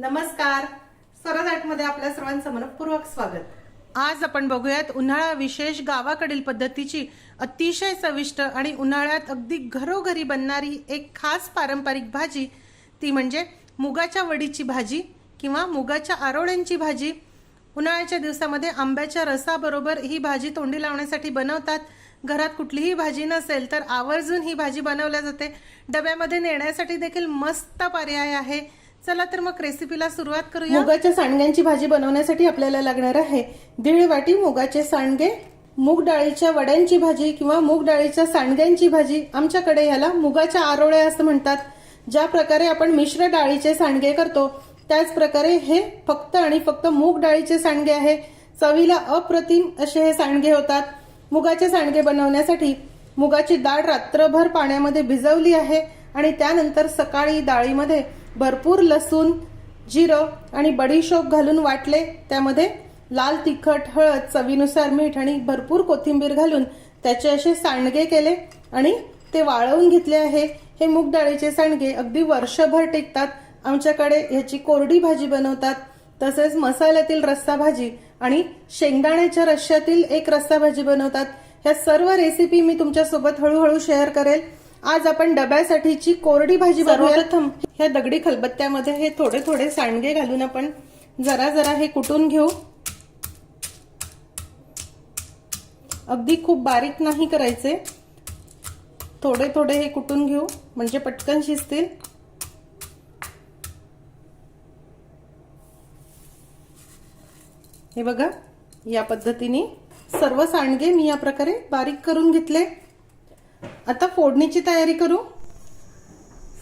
नमस्कार. स्वराजमध्ये आपल्या सर्वांचं मनपूर्वक स्वागत. आज आपण बघूयात उन्हाळा विशेष गावाकडील पद्धतीची अतिशय चविष्ट आणि उन्हाळ्यात अगदी घरोघरी बनणारी एक खास पारंपरिक भाजी. ती म्हणजे मुगाच्या वडीची भाजी किंवा मुगाच्या आरोळ्यांची भाजी. उन्हाळ्याच्या दिवसामध्ये आंब्याच्या रसाबरोबर ही भाजी तोंडी लावण्यासाठी बनवतात. घरात कुठलीही भाजी नसेल तर आवर्जून ही भाजी बनवल्या जाते. डब्यामध्ये नेण्यासाठी देखील मस्त पर्याय आहे. चला तर मग रेसिपीला सुरुवात करूया. मुगाच्या सांडग्यांची भाजी बनवण्यासाठी आपल्याला लागणार आहे दीड वाटी मुगाचे सांडगे मूग डाळीच्या वड्यांची भाजी किंवा मूग डाळीच्या सांडग्यांची भाजी आमच्याकडे याला मुगाच्या आरोळ्या असं म्हणतात. ज्या प्रकारे आपण मिश्र डाळीचे सांडगे करतो त्याच प्रकारे हे फक्त आणि फक्त मूग डाळीचे सांडगे आहे. चवीला अप्रतिम असे हे सांडगे होतात. मुगाचे सांडगे बनवण्यासाठी मुगाची डाळ रात्रभर पाण्यामध्ये भिजवली आहे आणि त्यानंतर सकाळी डाळीमध्ये भरपूर लसूण जिरं आणि बडीशोप घालून वाटले. त्यामध्ये लाल तिखट हळद चवीनुसार मीठ आणि भरपूर कोथिंबीर घालून त्याचे असे सांडगे केले आणि ते वाळवून घेतले आहे. हे मूग डाळीचे सांडगे अगदी वर्षभर टिकतात. आमच्याकडे ह्याची कोरडी भाजी बनवतात. तसेच मसाल्यातील रस्सा भाजी आणि शेंगदाण्याच्या रश्श्यातील एक रस्सा भाजी बनवतात. ह्या सर्व रेसिपी मी तुमच्यासोबत हळूहळू शेअर करेल. आज आपण डब्यासाठीची कोरडी भाजी सर्वप्रथम ह्या दगडी खलबत्त्यामध्ये हे थोडे थोडे सांडगे घालून आपण जरा जरा हे कुटून घेऊ. अगदी खूप बारीक नाही करायचे. थोडे थोडे हे कुटून घेऊ म्हणजे पटकन शिजतील. हे बघा या पद्धतीने सर्व सांडगे मी या प्रकारे बारीक करून घेतले. आता फोडणीची तयारी करू.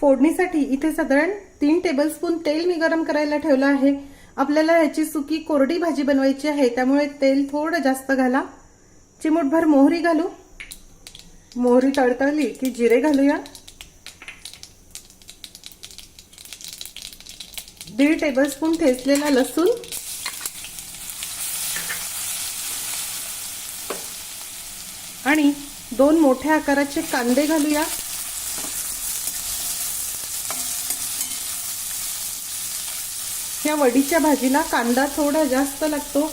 फोडणीसाठी इथे साधारण तीन टेबलस्पून तेल मी गरम करायला ठेवलं आहे. आपल्याला ह्याची सुकी कोरडी भाजी बनवायची आहे त्यामुळे तेल थोडं जास्त घाला. चिमूटभर मोहरी घालू. मोहरी तळतळली की जिरे घालूया. दीड टेबलस्पून ठेचलेला लसूण. आणि दोन मोठ्या आकाराचे कांदे घालूया. या वडीच्या भाजीला कांदा थोडा जास्त लागतो.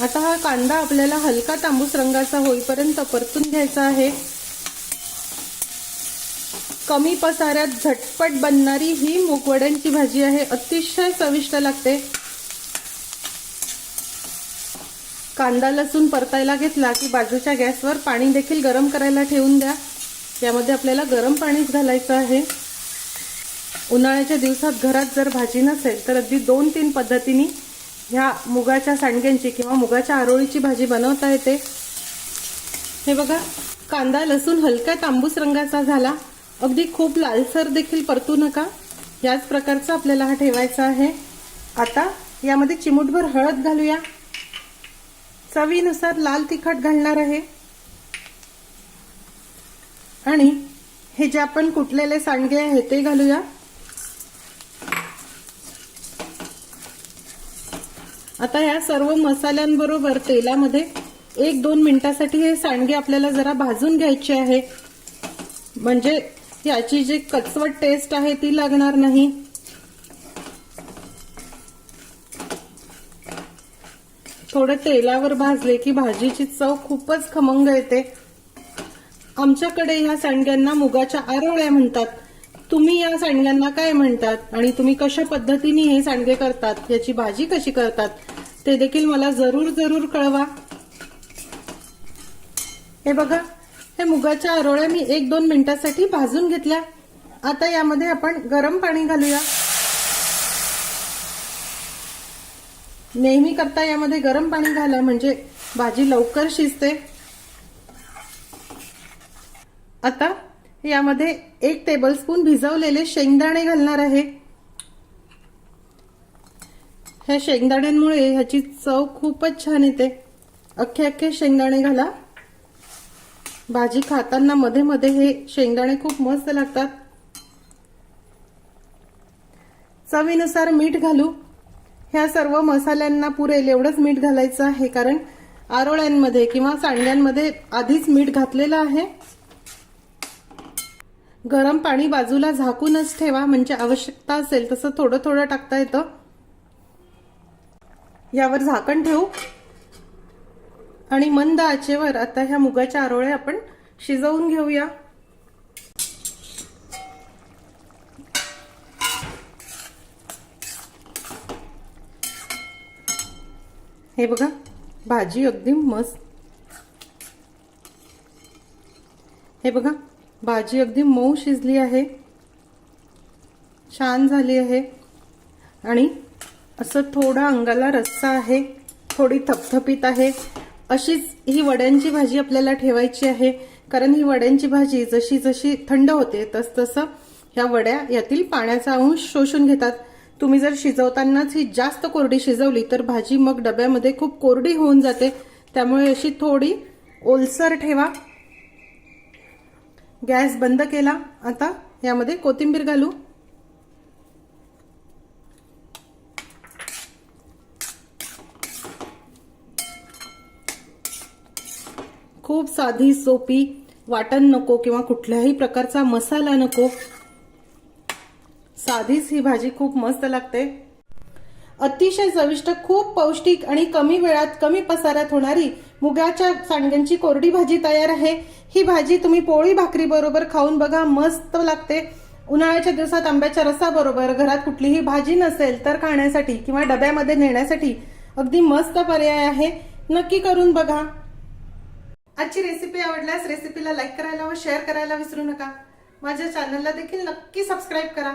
आता हा कांदा आपल्याला हलका तांबूस रंगाचा होईपर्यंत परतून घ्यायचा आहे. कमी पसाऱ्यात झटपट बनणारी ही मुगवड्यांची भाजी आहे. अतिशय चविष्ट लागते. कांदा लसूण परतायला घेतला की बाजूच्या गॅसवर पाणी देखील गरम करायला ठेवून द्या. यामध्ये आपल्याला गरम पाणीच घालायचं आहे. उन्हाळ्याच्या दिवसात घरात जर भाजी नसेल तर अगदी दोन तीन पद्धतीने ह्या मुगाच्या सांडग्यांची किंवा मुगाच्या आरोळीची भाजी बनवता येते. हे बघा कांदा लसूण हलक्या तांबूस रंगाचा झाला. अगदी खूप लालसर देखील परतू नका. याच प्रकारचा आपल्याला हा ठेवायचा आहे. आता यामध्ये चिमूटभर हळद घालूया. चवीनुसार लाल तिखट घालणार आहे. आणि हे जे आपण कुटलेले सांडगे आहे ते घालूया. आता ह्या सर्व मसाल्यांबरोबर तेलामध्ये एक दोन मिनिटासाठी हे सांडगे आपल्याला जरा भाजून घ्यायचे आहे. म्हणजे याची जी कचवट टेस्ट आहे ती लागणार नाही. थोडे तेलावर भाजले की भाजीची चव खूपच खमंग येते. आमच्याकडे ह्या सांडग्यांना मुगाच्या आरोळ्या म्हणतात. तुम्ही या सांडग्यांना काय म्हणतात? आणि तुम्ही कशा पद्धतीने हे सांडगे करतात? याची भाजी कशी करतात? ते देखील मला जरूर जरूर कळवा. हे बघा हे मुगाच्या आरोळ्या मी एक दोन मिनिटासाठी भाजून घेतल्या. आता यामध्ये आपण गरम पाणी घालूया. नेहमी करता यामध्ये गरम पाणी घाला म्हणजे भाजी लवकर शिजते. आता यामध्ये एक टेबलस्पून भिजवलेले शेंगदाणे घालणार आहे. ह्या शेंगदाण्यांमुळे ह्याची चव खूपच छान येते. अख्खे अख्खे शेंगदाणे घाला. भाजी खाताना मध्ये मध्ये हे शेंगदाणे खूप मस्त लागतात. चवीनुसार मीठ घालू. ह्या सर्व मसाल्यांना पुरेल एवढंच मीठ घालायचं आहे कारण आरोळ्यांमध्ये किंवा सांडग्यांमध्ये आधीच मीठ घातलेलं आहे. गरम पाणी बाजूला झाकूनच ठेवा म्हणजे आवश्यकता असेल तसं थोडं थोडं टाकता येतं. यावर झाकण ठेवू. आणि मंद आचेवर आता ह्या मुगाच्या आरोळ्या आपण शिजवून घेऊया. हे बघा भाजी अगदी मस्त. हे बघा भाजी अगदी मऊ शिजली आहे. छान झाली आहे. आणि असं थोडा अंगाला रस्सा आहे थोडी थपथपीत आहे. अशीच ही वड्यांची भाजी आपल्याला ठेवायची आहे. कारण ही वड्यांची भाजी जशी जशी थंड होते तस तसं ह्या वड्या यातील पाण्याचा अंश शोषून घेतात. तुम्ही जर शिजवतानाच ही जास्त कोरडी शिजवली तर भाजी मग डब्यामध्ये खूप कोरडी होऊन जाते. त्यामुळे अशी थोडी ओलसर ठेवा. गॅस बंद केला. आता यामध्ये कोथिंबीर घालू. खूप साधी सोपी वाटण नको किंवा कुठल्याही प्रकारचा मसाला नको. साधीच ही भाजी खूप मस्त लागते. अतिशय चविष्ट खूप पौष्टिक आणि कमी वेळात कमी पसारात होणारी मुगाच्या सांडग्यांची कोरडी भाजी तयार आहे. ही भाजी तुम्ही पोळी भाकरी बरोबर खाऊन बघा मस्त लागते. उन्हाळ्याच्या दिवसात आंब्याच्या रसाबरोबर घरात कुठलीही भाजी नसेल तर खाण्यासाठी किंवा डब्यामध्ये नेण्यासाठी अगदी मस्त पर्याय आहे. नक्की करून बघा. आजची रेसिपी आवडल्यास रेसिपीला लाईक करायला व शेअर करायला विसरू नका. माझ्या चॅनलला देखील नक्की सबस्क्राईब करा.